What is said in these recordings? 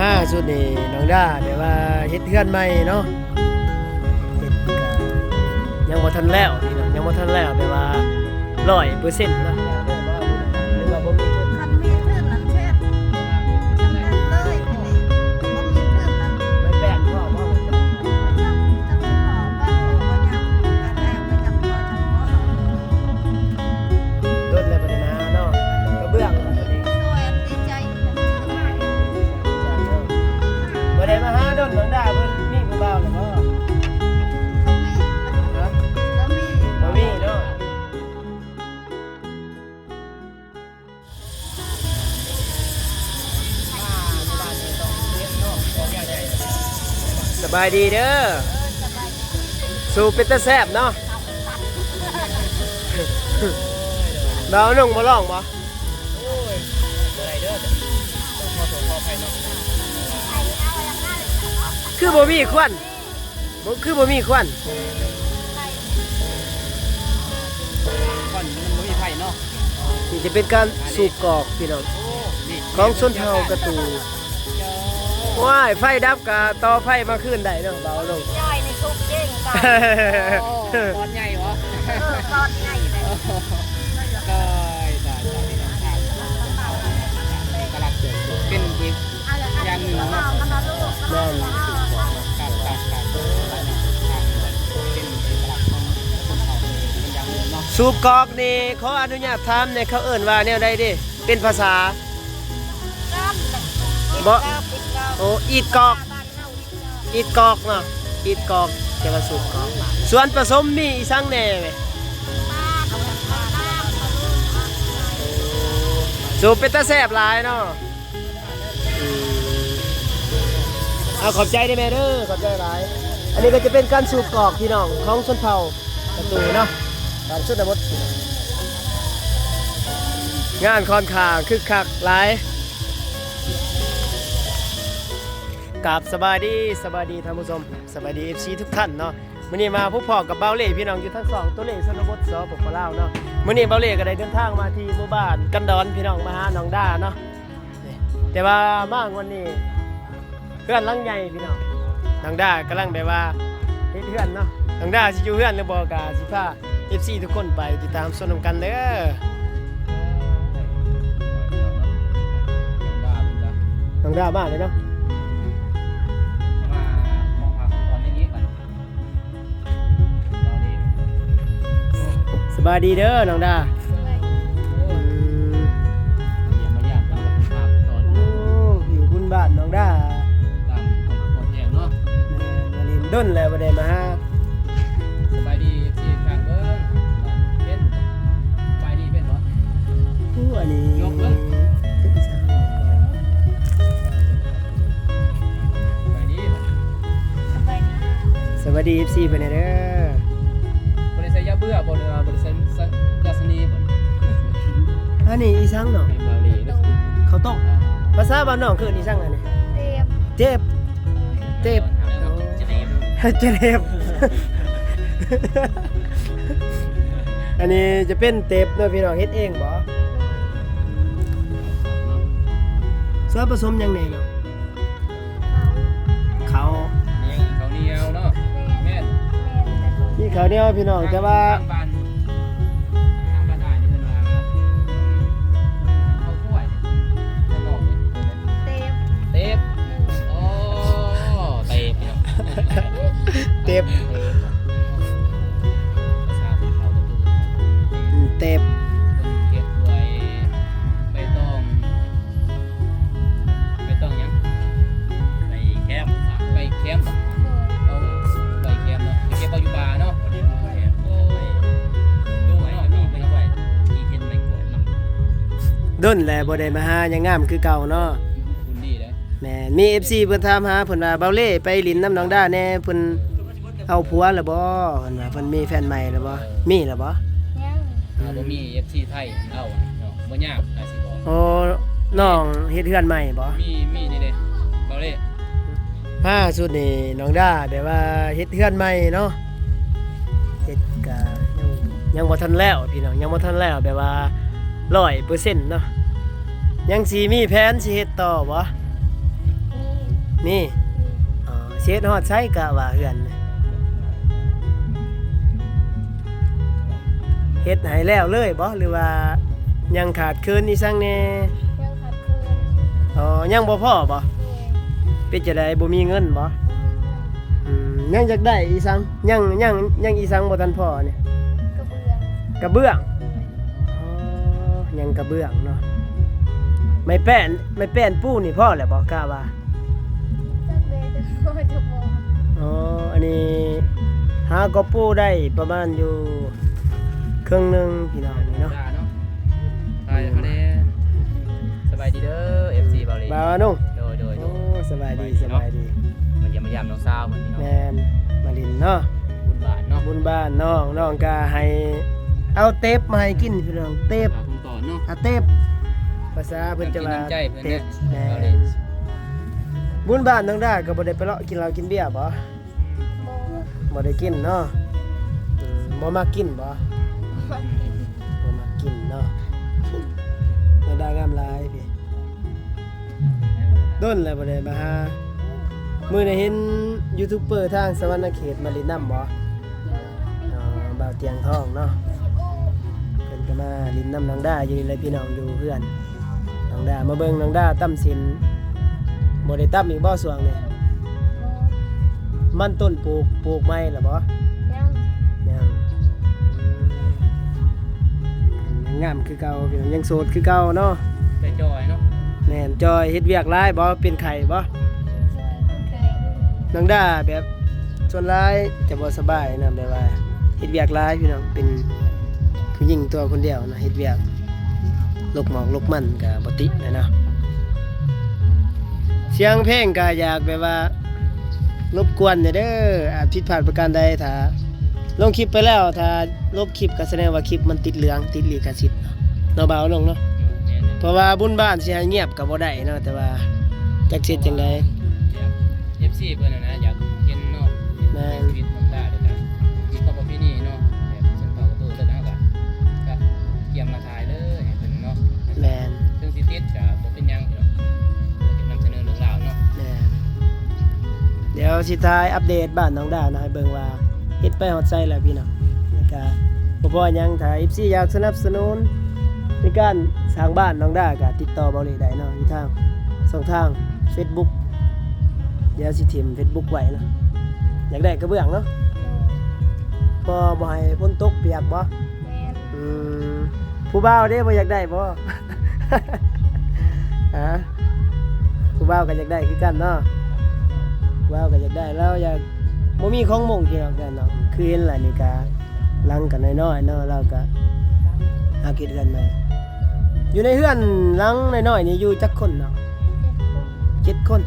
มาสุดนี่น้องด้าแบบว่าเฮ็ดเฮือนใหม่เนาะเฮ็ดยังบ่ทันแล้วพี่น้องยังบ่ทันแล้วแบบว่า100%เนาะ ด้มาหาดนน้องด้าเพิ่นมีผู้บ่าวแล้วบ่เขามีฮะแล้วมีบ่มีเนาะสบายดีเด้อสูบเป็นตะแซบเนาะดาวนุ่งมาลองบ่ร้องบ่ คือบ่มีควันบ่คือบ่มีควันก่อนมันบ่มีไผเนาะนี่จะเป็นการสูบกอกพี่น้องโอ้นี่ของชนเผ่ากระตูว้ายไฟดับกะต่อไฟมาขึ้นได้เนาะเบาลงย่อยในทุกเด้งก่อนโอ้ก้อนใหญ่เหรอเออตอนใหญ่เลย สูบกอกนี่ขออนุญาตถามในเขาเอิ้นว่าแนวใดเดิเป็นภาษาบ่โอ้อีดกอกอีดกอกเนาะอีดกอกจะมาสูบกอกส่วนผสมมีอีสังแหน่ไหมสูบเป็นตะแซ่บหลายเนาะอืมเอาขอบใจได้ไหมเด้อขอบใจหลาย อันนี้ก็จะเป็นการสูบกอกพี่น้องของชนเผ่าประตูเนาะ การชุดบดงานคอนขาคึกคักหลายกับสบายดีสบายดีท่านผู้ชมสบายดีเอฟซีทุกท่านเนาะมื่อนี้มาพบพ่อกับเบาเล่พี่น้องอยู่ทั้งสองตัวเล่ชนบทสปปลาวเนาะมื่อนี้เบาเล่ก็ได้เดินทางมาที่หมู่บ้านกันดอนพี่น้องมาหาน้องด้าเนาะแต่ว่ามางวันนี้เพื่อนลังใหญ่พี่น้องน้องด้ากำลังแบบว่าเพื่อนเนาะน้องด้าสิอยู่เพื่อนหรือบ่กาสิพา FC ทุกคนไปติดตามชมนำกันเด้อน้องด้ามาเลยเนาะมามองหาตอนนี้ก่อนตอนนี้สบายดีเด้อน้องด้าโอ้อืมเดี๋ยวมาย่างกันภาพตอนโอ้อยู่บุญบ้านน้องด้าตามของคนแยงเนาะแม่มาลินด้นแล้วบ่ได้มาหา ผู้อันนี้ยกเบิ่งเป็นอีสานสบายดีบ่สวัสดี FC เพิ่นเด้อบริษัทยาเบื่อบ่หรือว่าบริษัทยาสนีบ่อันนี้อีสังเนาะให้บาลีเด้อเขาวต้องภาษาบ้านน้องคืออีสังอันนี้เต็มเจ็บเจ็บจะได้เจเนฟอันนี้จะเป็นเต็บเนาะพี่น้องเฮ็ดเองบ่ ส่วนผสมหยังไงเนาะเขานี่เขาเหนียวเนาะแม่นที่เขาวเหนี่ยวพี่น้องแต่ว่าทงบ้านทางบ้านได้นี่เพิ่นว่าเขาถ้วยจะบอกนี่เต็มเต็บโอ้เต็บเนาะ เต็บ นแลบ่ได้มาหายังงามคือเก่าเนาะคุณดีเด้อแหม่มี FC เพิ่นถามหาเพิ่นว่าเบาเล่ไปลินน้ำน้องด้าแน่เพิ่นเอาผัวแล้วบ่เพิ่นว่าเพิ่นมีแฟนใหม่แล้วบ่มีแล้วบ่ยังถ้าบ่มี FC ไทยเอาเนาะบ่ยากอาสิบอกโอ้น้องเฮ็ดเฮือนใหม่บ่มีมีนี่เด้บ่เลยมาสุดนี่น้องด้าแบบว่าเฮ็ดเฮือนใหม่เนาะเฮ็ดก็ยังยังบ่ทันแล้วพี่น้องยังบ่ทันแล้วแบบว่า100%เนาะ ยังสิมีแผนสิเฮ็ดต่อบ่มีนี่อ๋อเช็ดฮอดไซกะว่าเฮือนน่ะเฮ็ดให้แล้วเลยบ่หรือว่ายังขาดคืนอีสังแน่ยังขาดคืนอ๋อยังบ่พอบ่โดยเป็นจะได้บ่มีเงินบ่อืมยังอยากได้อีสังยังยังยังอีสังบ่ทันพอเนี่ยกระเบื้องกระเบื้องโดยอ๋อยังกระเบื้องเนาะ ไม่แป้นไม่แป้นปูนี่พ่อแหละบ่กล้าว่าจักเดจะโดยจะบอกอ๋ออันนี้หาก็ปูได้ประมาณอยู่ครึ่งหนึงพี่น้องนี่เนาะได้เนาะไปเขาได้สบายดีเด้อ FC บาลีบ่าวนุ่งโดยโดยโดโอ้ยสบายดีสสบาบายยดีดีเนาะมันยังมายามน้องสาวเหมือนพี่น้องแม่นมาลินเนาะ บุญบาทเนาะบุญบ้านน้องน้องก็ให้เอาเทปมาให้กินพี่น้องเทปฝากคุณต่อเนาะอาเทป ภาษาเพิ่นจะว่าน้ำใจเพิ่นเทเนี่ปยแม่บาลีนบุญบ้านน้องได้ก็บ่ได้ไปเลาะกินเหล้ากินเบียร์บ่โมบ่ได้กินเนาะอืมบ่มากินบ่มันกินบ่มากินเนาะน้องได้งามหลายพี่ด้นแล้วบ่ได้มาหามื้อนี้เห็นยูทูบเบอร์ทางสวรรณเขตมาลินน้ำบ่อ๋อบ่าวเตียงทองเนาะเพิ่นก็มาลินน้ำน้องด้าอยู่นี่เลยพี่น้องอยู่เพื่อน น้องด้ามาเบิ่งน้องด้าตั้มสินบ่ได้ตั้มอีกบ่สวงนี่โมมันต้นปลูกปลูกไม้ล่ะบ่ยังยังยังงามคือเก่าพี่น้องยังโสดคือเก่าเนาะได้จอยเนาะแม่นจอยเฮ็ดเวียกหลายบ่เป็นไข่บ่ช่วยคนไข้น้องด้าแบบส่วนหลายจะบ่สบายนะแบบว่าเฮ็ดเวียกหลายพี่น้องเป็นผู้หญิงตัวคนเดียวนะเฮ็ดเวียก ลกหมอกลกมันกับบติเลยเนาะเสียงเพลงก็อยากแบบว่ารบกวนเนี่ยเด้ออาจผิดพลาดประการใดถ้าลงคลิปไปแล้วถ้าลบคลิปก็แสดงว่าคลิปมันติดเหลืองติดลิขสิทธิ์เนาะเนาะเบาลงเนาะแม่นเพราะว่าบุญบ้านสิให้เงียบก็บ่ได้เนาะแต่ว่าจักสิเฮ็ดจังไดๆ FC เพิ่นน่ะนะอยากเห็นเนาะแม่น ชีวิตน้องด้าเด้อ เดี๋ยวสิท้ายอัปเดตบ้านน้องดาวนะให้เบิ่งว่าเฮ็ดไปฮอดไสแล้วพี่น้องแล้วก็บ่พอหยังถ้า FC อยากสนับสนุนในการสร้างบ้านน้องด้าก็ติดต่อเบาเลยได้เนาะอยู่ทางสองทาง Facebook เดี๋ยวสิทิม Facebook ไว้เนาะอยากได้กระเบื้องเนาะพอบ่ให้ฝนตกเปียกบ่แม่นอืมผู้บ่าวเด้บ่อยากได้บ่ ฮะผู้บ่าวก็อยากได้คือกันเนาะ ผู้บ่าวก็อยากได้แล้วอยากบ่มีของมงเกี่ยวกันเนาะคือเห็นล่ะนี่ก็ลังกันน้อยๆเนาะเราก็หากินกันมาอยู่ในเฮือนหลังน้อยๆนี่อยู่จักคนเนาะเจ็ดคน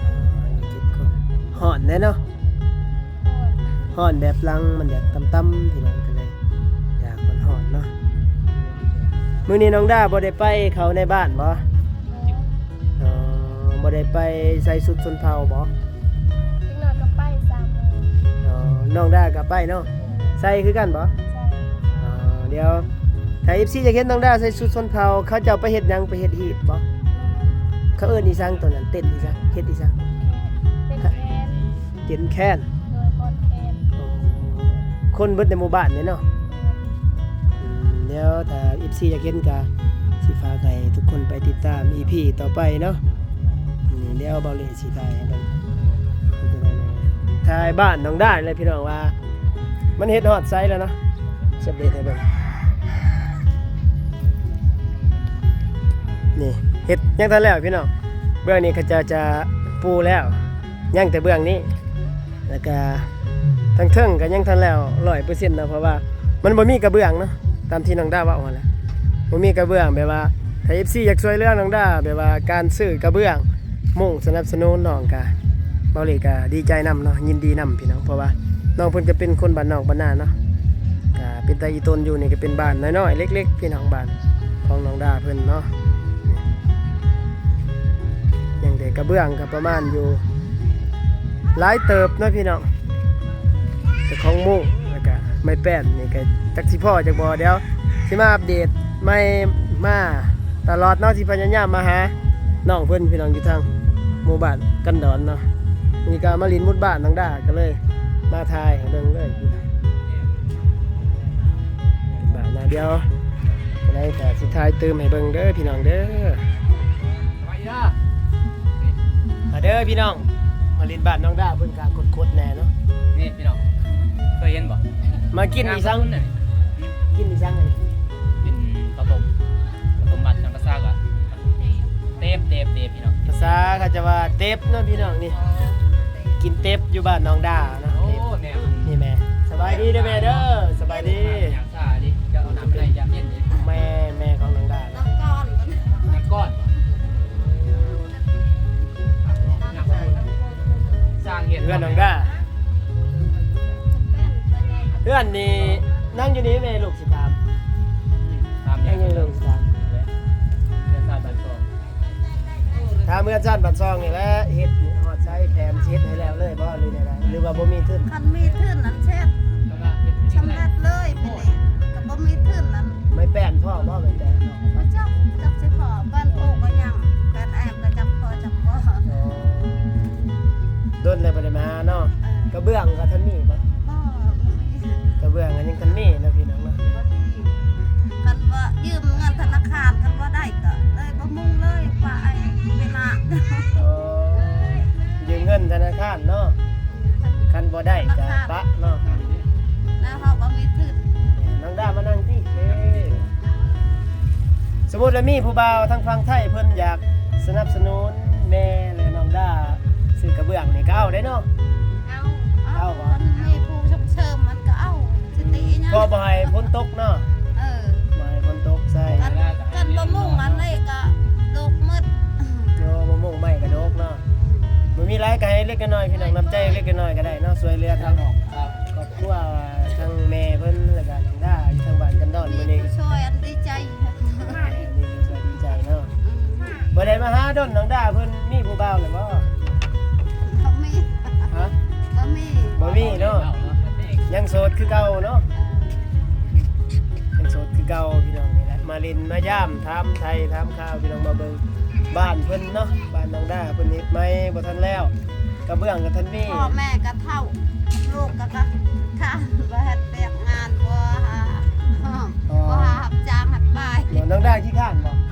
เจ็ดคนเจ็ดคนห่อนแน่เนาะโอนห่อนแบบหลังมันอยากต่ำๆพี่น้องกันเลยอยากมันห่อนเนาะมื้อนี้น้องดาบ่ได้ไปเขาในบ้านบ่โมอ๋อบ่ได้ไปใส่สุดชนเผ่าบ่ น้องดาก็ไปเนาะใส่คือกันบ่ใช่อ๋อเดี๋ยวถ้า FC อยากเห็นน้องดาใส่สุดชนเผ่าเขาจะเอาไปเฮ็ดหยังไปเฮ็ดฮีตบ่เขาเอิ้นอีสังตัวนั้นเต้นอีสังเฮ็ดอีสังเป็นแคนเต้นแค้นโดยคอนแคนอ๋อคนเบิดในหมู่บ้านเนี่ยเนาะ อืมเดี๋ยวถ้า FC อยากเห็นก็สิฝากให้ทุกคนไปติดตาม EP ต่อไปเนาะนี่เดี๋ยวเบาเลยสิถ่ายให้เบิ่ง ถ่ายบ้านน้องได้เลยพี่น้องว่า มันเฮ็ดฮอดไซส์แล้วเนาะสเปรดให้เบิ่งนี่เฮ็ดยังทันแล้วพี่น้องเบื้องนี้เขาจะจะปูแล้วยังแต่เบื้องนี้ แล้วก็ทั้งเทิงก็ยังทันแล้ว100%นต์นะเพราะว่า มันบ่มีกระเบื้องเนาะตามที่น้องด้าว่าเอาหั่นแหละบ่มีกระเบื้องแบบว่าถ้า FC อยากช่วยเหลือน้องด้าแบบว่าการซื้อกระเบื้องมุ่งสนับสนุนน้องกะ เบาเลยกะดีใจนํเนาะยินดีนํพี่น้องเพราะว่าน้องเพิ่นก็เป็นคนบ้านนอกบ้านนาเนาะก็เป็นตาอีตนอยู่นี่ก็เป็นบ้านน้อยๆเล็ก ๆ พี่น้องบ้านของน้องดาเพิ่นเนาะอย่างแต่กกระเบื้องก็ประมาณอยู่หลายเติบเนาะพี่น้องแต่ของหมู่แล้วก็ไม่แป้นนี่ก็จักสิพ่อจักบ่เดี๋ยวสิมาอัปเดตไม่มาตลอดเนาะสิพยายามมาหาน้องเพิ่นพี่น้องอยู่ทางหมู่บ้านกันดอนเนาะ นี่ก็มาลินมุดบ้านทางด้าก็เลย มาทายให้เบิ่งเลยเป็นบ้านนาเดียวก็ได้แต่สุดท้ายเติมให้เบิ่งเด้อพี่น้องเด้อสบายดีนะมาเด้อพี่น้อง มาลินบ้านน้องด้าเพิ่นกากดๆแน่เนาะนี่พี่น้องเคยเห็นบ่มากินอีสังเนี่ยกินอีสังอันนี้เป็นข้าวต้มข้าวต้มมัดน้ำกระซ่ากอะเตฟเตฟเตฟพี่น้องภาษาเขาจะว่าเต็บเนาะพี่น้องนี่ กินเต็บอยู่บ้านน้องด้านะโอ้เต็บแนวนี่แม่สบายดีเด้อแม่เด้อสบายดีอย่างซ่าดิจะเอาน้ำอะไรยำเย็นดิแม่แม่ของน้องด้านะน้ำก้อนน้ำก้อนสร้างเห็ดเพื่อนน้องด้าเพื่อนนี่นั่งอยู่นี่แม่ลูกสิตามตามนั่งอยู่ลูกสิตามเดือนตาบันทองถ้าเมื่อจันบัดซองนี่แหละ รือไดหรือว่าบ่มีทุนคันมีทื่นนั้นเช็ดแล้วก็เห็ดชำระเลยไปเลยกับบ่มีทื่นนั้นไม่แป้นพ่อบ่แม่นแต่เนาะบ่จับจับสิพอบ้านโอ้ก็ยังบ้านแอบก็จับพอจับบ่อ๋อโดนเลยบ่ได้มาเนาะเออกระเบื้องก็ทันมีบ่บ่มีกระเบื้องอันยังทันมีนะพี่น้องเนาะบ่มีคันว่ายืมเงินธนาคารคันว่าได้ก็เลยบ่มุ่งเลยไปเวลาอ๋อยืมเงินธนาคารเนาะ คันบ่ได้ก็ปะเนาะแล้วเฮาบ่มีทื่นน้องด้ามานั่งที่เอ้สมมุติว่ามีผู้บ่าวทางฝั่งไทยเพิ่นอยากสนับสนุนแม่และน้องด้าซื้อกระเบื้องนี่ก็เอาได้เนาะเอาเอามันมีผู้ชมเชมมันก็เอาสิติหยังพอบ่ให้ฝนตกเนาะเออบ่ให้ฝนตกใส่กันกันบ่มุ่งอันนี้ก็ เล็กน้อยพี่น้องน้ำใจเล็กน้อยก็ได้เนาะช่วยเหลือทางครอบครัวทางแม่เพิ่นแล้วก็น้องด้าอยู่ทางบ้านกันดอนมีมื้อนี้ผู้ช่วยอันดีใจนี่ช่วยดีใจเนาะบ่ได้มาหาดอนน้องด้าเพิ่นมีผู้บ่าวหรือบ่เขามีฮะบ่มีบ่มีเนาะยังโสดคือเก่าเนาะยังโสดคือเก่าพี่น้องนี่แหละมาเลินมาย่ามถามไทยถามข่าวพี่น้องมาเบิ่งบ้านเพิ่นเนาะบ้านน้องด้าเพิ่นเฮ็ดไหมบ่ทันแล้ว กระเบื้องก็ทันมีพ่อแม่ก็เท่าลูกก็ก็ข้าบ่เฮ็ดเวียกงานบ่หาบ่หารับจ้างหัดบายเดี๋ยวน้องด้าขี้ข้านบ่ปล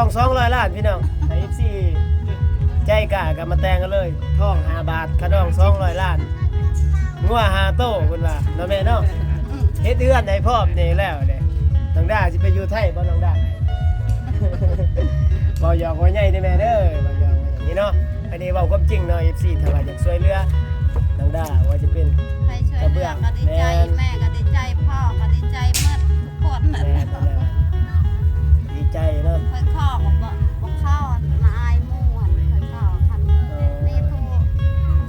กาดอง200ล้านพี่น้องไอ้ FC ใจกล้าก็มาแต่งกันเลยทอง5บาทกาดอง200ล้านงัว5โตเพิ่นว่าเนาะแม่เนาะอืมเฮ็ดเอื้อนให้พร้อมนี่แล้วเด้น้องด้าสิไปอยู่ไทยบ่น้องด้าบ่หยอกว่าใหญ่เด้อแม่เด้อบ่หยอกว่าอย่างนี้เนาะอันนี้เว้าความจริงเนาะ FC ถ้าว่าอยากช่วยเหลือน้องด้าว่าจะเป็นใครช่วยเหลือก็ดีใจแม่ก็ดีใจพ่อก็ดีใจหมดทุกคนนั่นแม่แหละนั่นแหละดี ใจเนาะเคยข้อบอกว่าบอกข้อนนายมู่หันเคยข้อคันนี่ผู้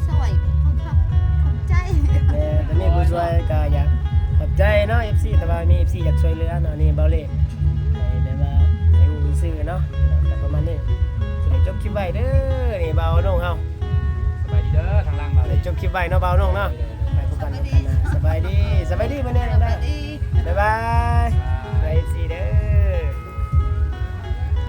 ช่วยผู้ขับขอบใจแม่แต่มีผู้ช่วยก็อยากขอบใจเนาะ FC แต่ว่ามี FC อยากช่วยเหลือเนาะนี่เบาเล่ให้ได้ว่าให้ฮู้ซื่อเนาะแต่ประมาณนี้สิได้จบคลิปไว้เด้อนี่เบาน้องเฮาสบายดีเด้อทางล่างเราได้จบคลิปไว้เนาะเบาน้องเนาะ